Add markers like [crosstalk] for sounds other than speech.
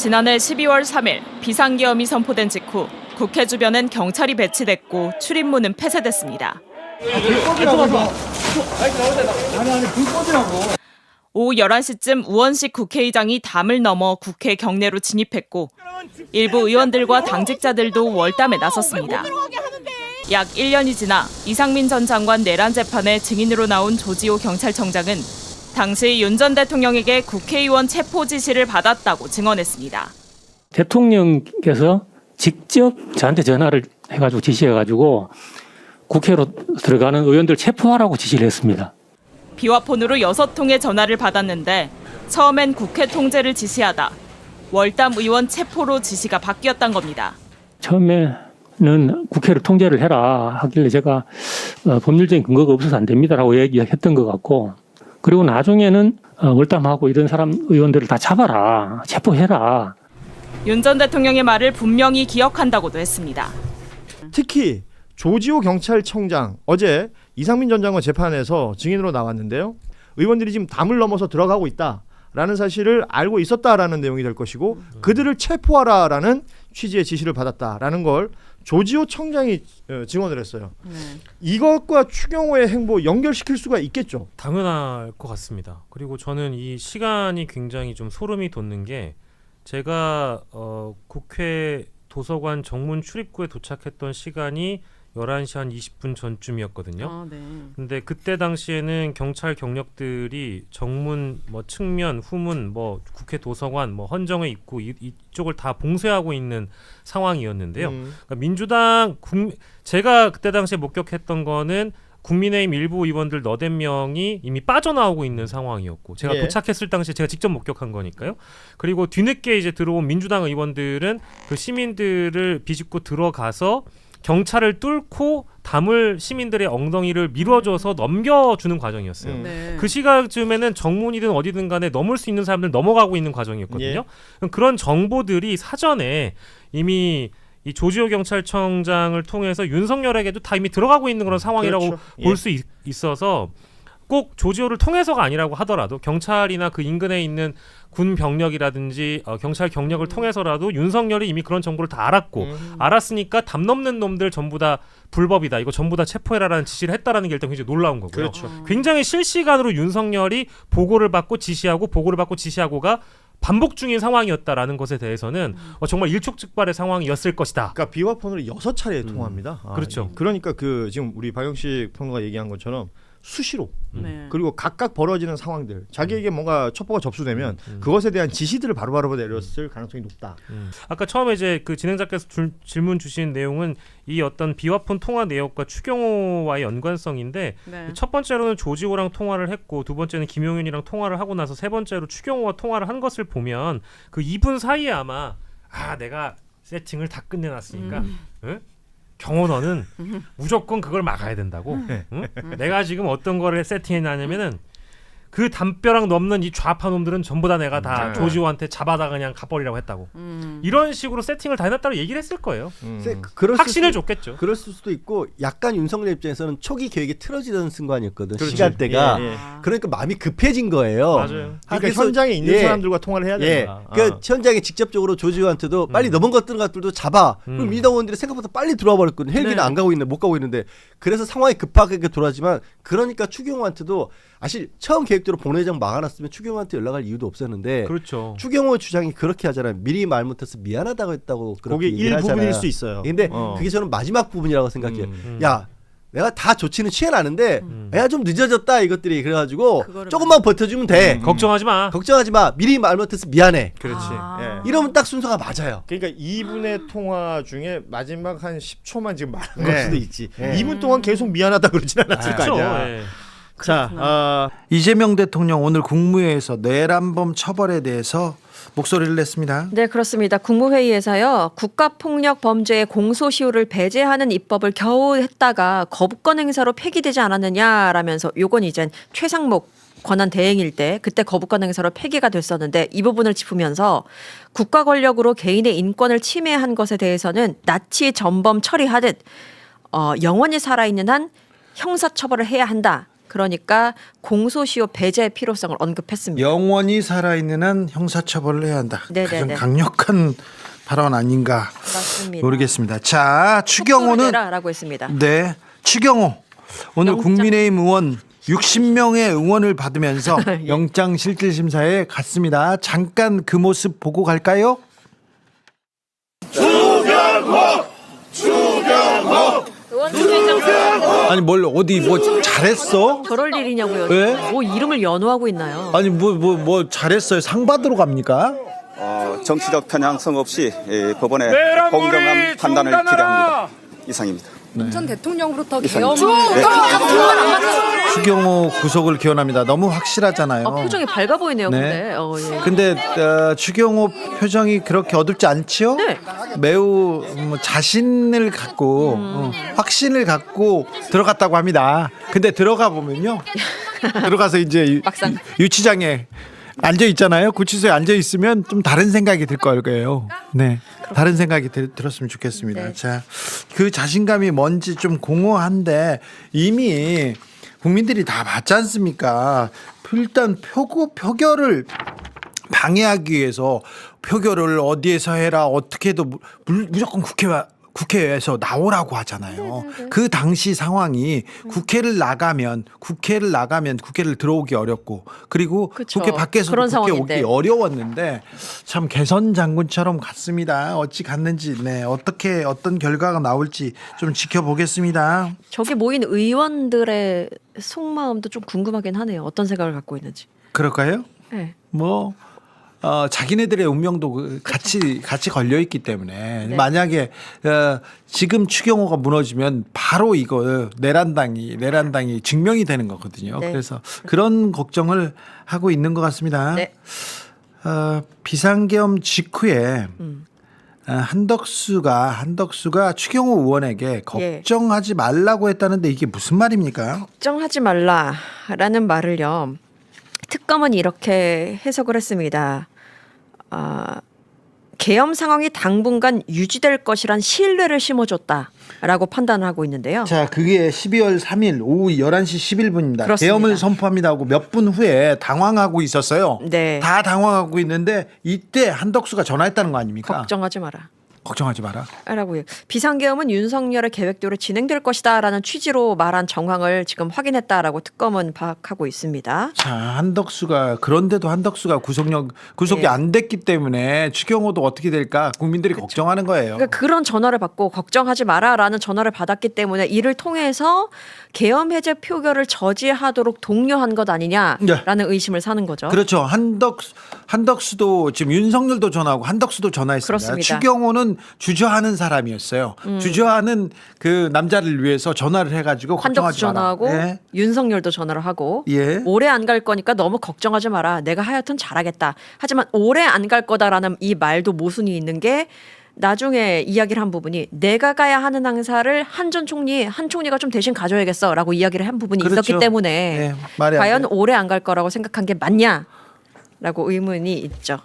지난해 12월 3일 비상계엄이 선포된 직후 국회 주변엔 경찰이 배치됐고 출입문은 폐쇄됐습니다. 오후 11시쯤 우원식 국회의장이 담을 넘어 국회 경내로 진입했고 일부 의원들과 당직자들도 월담에 나섰습니다. 약 1년이 지나 이상민 전 장관 내란 재판에 증인으로 나온 조지호 경찰청장은 당시 윤 전 대통령에게 국회의원 체포 지시를 받았다고 증언했습니다. 대통령께서 직접 저한테 전화를 해가지고 지시해가지고 국회로 들어가는 의원들 체포하라고 지시를 했습니다. 비화폰으로 6통의 전화를 받았는데 처음엔 국회 통제를 지시하다 월담 의원 체포로 지시가 바뀌었단 겁니다. 처음에는 국회를 통제를 해라 하길래 제가 어, 법률적인 근거가 없어서 안 됩니다라고 얘기했던 것 같고 그리고 나중에는 어, 월담하고 이런 사람 의원들을 다 잡아라 체포해라 윤 전 대통령의 말을 분명히 기억한다고도 했습니다. 특히 조지호 경찰청장 어제 이상민 전 장관 재판에서 증인으로 나왔는데요. 의원들이 지금 담을 넘어서 들어가고 있다라는 사실을 알고 있었다라는 내용이 될 것이고 그들을 체포하라라는 취지의 지시를 받았다라는 걸 조지호 청장이 어, 증언을 했어요. 이것과 추경호의 행보 연결시킬 수가 있겠죠. 당연할 것 같습니다. 그리고 저는 이 시간이 굉장히 좀 소름이 돋는 게 제가 어, 국회 도서관 정문 출입구에 도착했던 시간이 11시 한 20분 전쯤이었거든요. 아, 네. 근데 그때 당시에는 경찰 경력들이 정문 뭐 측면 후문 뭐 국회 도서관 뭐 헌정회 입구 이, 이쪽을 다 봉쇄하고 있는 상황이었는데요. 음. 그러니까 민주당 국 제가 그때 당시에 목격했던 거는 국민의힘 일부 의원들 너댓 명이 이미 빠져나오고 있는 상황이었고 제가 예. 도착했을 당시에 제가 직접 목격한 거니까요. 그리고 뒤늦게 이제 들어온 민주당 의원들은 그 시민들을 비집고 들어가서 경찰을 뚫고 담을 시민들의 엉덩이를 밀어줘서 넘겨주는 과정이었어요. 음. 네. 그 시간쯤에는 정문이든 어디든 간에 넘을 수 있는 사람들 넘어가고 있는 과정이었거든요. 예. 그런 정보들이 사전에 이미 이 조지호 경찰청장을 통해서 윤석열에게도 다 이미 들어가고 있는 그런 상황이라고 그렇죠. 예. 볼수 있어서 꼭 조지호를 통해서가 아니라고 하더라도 경찰이나 그 인근에 있는 군 병력이라든지 어, 경찰 경력을 통해서라도 윤석열이 이미 그런 정보를 다 알았고 음. 알았으니까 담 넘는 놈들 전부 다 불법이다 이거 전부 다 체포해라라는 지시를 했다라는 게 일단 굉장히 놀라운 거고요. 그렇죠. 굉장히 실시간으로 윤석열이 보고를 받고 지시하고 보고를 받고 지시하고가 반복 중인 상황이었다라는 것에 대해서는 어, 정말 일촉즉발의 상황이었을 것이다. 그러니까 비화폰으로 여섯 차례 통화합니다. 아, 그렇죠. 그러니까 그 지금 우리 박영식 평론가 얘기한 것처럼 수시로 네. 그리고 각각 벌어지는 상황들 자기에게 뭔가 첩보가 접수되면 음. 그것에 대한 지시들을 바로바로 내렸을 가능성이 높다. 음. 아까 처음에 이제 그 진행자께서 줄- 질문 주신 내용은 이 어떤 비화폰 통화 내역과 추경호와의 연관성인데 네. 첫 번째로는 조지호랑 통화를 했고 두 번째는 김용윤이랑 통화를 하고 나서 세 번째로 추경호와 통화를 한 것을 보면 그 2분 사이에 아마 아 내가 세팅을 다 끝내놨으니까 음. 응? 경호 너는 무조건 그걸 막아야 된다고 네. 응? 내가 지금 어떤 거를 세팅해 놨냐면은 그 담벼락 넘는 이 좌파 놈들은 전부 다 내가 다 네. 조지호한테 잡아다 그냥 가버리라고 했다고 음. 이런 식으로 세팅을 다 해놨다고 얘기를 했을 거예요 음. 세- 그럴 확신을 수도, 줬겠죠 그럴 수도 있고 약간 윤석열 입장에서는 초기 계획이 틀어지던 순간이었거든 그렇지. 시간대가 예, 예. 아. 그러니까 마음이 급해진 거예요. 맞아요 그러니까 그래서- 현장에 있는 예. 사람들과 통화를 해야 예, 된다. 그 아. 현장에 직접적으로 조지호한테도 빨리 넘어갔던 것들도 잡아. 음. 그럼 민주당 의원들이 생각보다 빨리 들어와 버렸거든. 헬기는 네. 안 가고 있는데 못 가고 있는데 그래서 상황이 급하게 돌아지만 그러니까 추경호한테도 사실 처음 계획 대로 본회의장 막아놨으면 추경호한테 연락할 이유도 없었는데 그렇죠 추경호 주장이 그렇게 하잖아요. 미리 말 못해서 미안하다고 했다고 그렇게 거기 얘기를 일부분일 하잖아요. 수 있어요. 근데 어. 그게 저는 마지막 부분이라고 생각해요. 음. 음. 야, 내가 다 조치는 취해놨는데 음. 야 좀 늦어졌다 이것들이 그래가지고 그거를 조금만 버텨주면 돼. 음. 걱정하지 마 걱정하지 마. 미리 말 못해서 미안해. 그렇지. 아. 예. 이러면 딱 순서가 맞아요. 그러니까 2분의 통화 중에 마지막 한 10초만 지금 말한 네. 걸 수도 있지. 네. 2분 동안 계속 미안하다 그러진 않았을 거 그렇죠 아니야. 예. 자, 아, 이재명 대통령 오늘 국무회의에서 내란범 처벌에 대해서 목소리를 냈습니다. 네, 그렇습니다. 국무회의에서요, 국가폭력 범죄의 공소시효를 배제하는 입법을 겨우 했다가 거부권 행사로 폐기되지 않았느냐라면서 요건 이젠 최상목 권한 대행일 때 그때 거부권 행사로 폐기가 됐었는데 이 부분을 짚으면서 국가 권력으로 개인의 인권을 침해한 것에 대해서는 나치 전범 처리하듯 어, 영원히 살아있는 한 형사처벌을 해야 한다. 그러니까 공소시효 배제의 필요성을 언급했습니다. 영원히 살아있는 한 형사처벌을 해야 한다. 네네네. 가장 강력한 발언 아닌가 맞습니다. 모르겠습니다. 자 추경호는 라고 했습니다. 네 추경호 오늘 영장. 국민의힘 의원 60명의 응원을 받으면서 [laughs] 예. 영장 실질 심사에 갔습니다. 잠깐 그 모습 보고 갈까요? 아니 뭘 어디 뭐 잘했어? 저럴 일이냐고요. 왜? 뭐 이름을 연호하고 있나요? 아니 뭐 뭐 뭐 잘했어요? 상 받으러 갑니까? 어, 정치적 편향성 없이 예, 법원의 공정한 판단을 기대합니다. 이상입니다. 전 대통령으로부터. 계엄을 네. 추경호 구속을 기원합니다. 너무 확실하잖아요. 아, 표정이 밝아 보이네요. 네. 근데 어, 예. 근데 어, 추경호 표정이 그렇게 어둡지 않지요? 네. 매우 뭐 자신을 갖고 음. 어, 확신을 갖고 들어갔다고 합니다. 근데 들어가 보면요, 들어가서 이제 유- 막상. 유치장에 앉아 있잖아요. 구치소에 앉아 있으면 좀 다른 생각이 들 거예요. 네, 다른 생각이 들, 들었으면 좋겠습니다. 네. 자, 그 자신감이 뭔지 좀 공허한데 이미 국민들이 다 봤지 않습니까? 일단 표고 표결을 방해하기 위해서 표결을 어디에서 해라 어떻게 해도 무- 무- 무조건 국회와 국회에서 나오라고 하잖아요. 그 당시 상황이 국회를 나가면 국회를 나가면 국회를 들어오기 어렵고 그리고 그쵸. 국회 밖에서 국회 상황인데. 오기 어려웠는데 참 개선 장군처럼 갔습니다. 어찌 갔는지 네 어떻게 어떤 결과가 나올지 좀 지켜보겠습니다. 저기 모인 의원들의 속마음도 좀 궁금하긴 하네요. 어떤 생각을 갖고 있는지. 그럴까요? 네. 뭐 어, 자기네들의 운명도 그 같이 같이 걸려 있기 때문에 네. 만약에 어, 지금 추경호가 무너지면 바로 이거 내란당이 내란당이 증명이 되는 거거든요. 네. 그래서 그런 걱정을 하고 있는 것 같습니다. 네. 어, 비상계엄 직후에 음. 어, 한덕수가 한덕수가 추경호 의원에게 예. 걱정하지 말라고 했다는데 이게 무슨 말입니까? 걱정하지 말라라는 말을요. 특검은 이렇게 해석을 했습니다. 아, 계엄 상황이 당분간 유지될 것이란 신뢰를 심어줬다라고 판단하고 있는데요. 자, 그게 12월 3일 오후 11시 11분입니다. 그렇습니다. 계엄을 선포합니다 하고 몇 분 후에 당황하고 있었어요. 네. 다 당황하고 있는데 이때 한덕수가 전화했다는 거 아닙니까? 걱정하지 마라. 걱정하지 마라. 라고. 비상계엄은 윤석열의 계획대로 진행될 것이다라는 취지로 말한 정황을 지금 확인했다라고 특검은 파악하고 있습니다. 자, 한덕수가 그런데도 한덕수가 구속력 구속이 네. 안 됐기 때문에 추경호도 어떻게 될까 국민들이 걱정하는 거예요. 그러니까 그런 전화를 받고 걱정하지 마라라는 전화를 받았기 때문에 이를 통해서 계엄 해제 표결을 저지하도록 독려한 것 아니냐라는 의심을 사는 거죠. 네. 그렇죠. 한덕수 한덕수도 지금 윤석열도 전화하고 한덕수도 전화했습니다. 그렇습니다. 추경호는 주저하는 사람이었어요. 주저하는 그 남자를 위해서 전화를 해가지고 음. 한덕수 걱정하지 마라. 전화하고 예. 윤석열도 전화를 하고 예. 오래 안 갈 거니까 너무 걱정하지 마라. 내가 하여튼 잘하겠다. 하지만 오래 안 갈 거다라는 이 말도 모순이 있는 게 나중에 이야기를 한 부분이 내가 가야 하는 행사를 한 전 총리 한 총리가 좀 대신 가져야겠어라고 이야기를 한 부분이 그렇죠. 있었기 때문에 예, 말이 안 과연 돼요. 오래 안 갈 거라고 생각한 게 맞냐라고 의문이 있죠.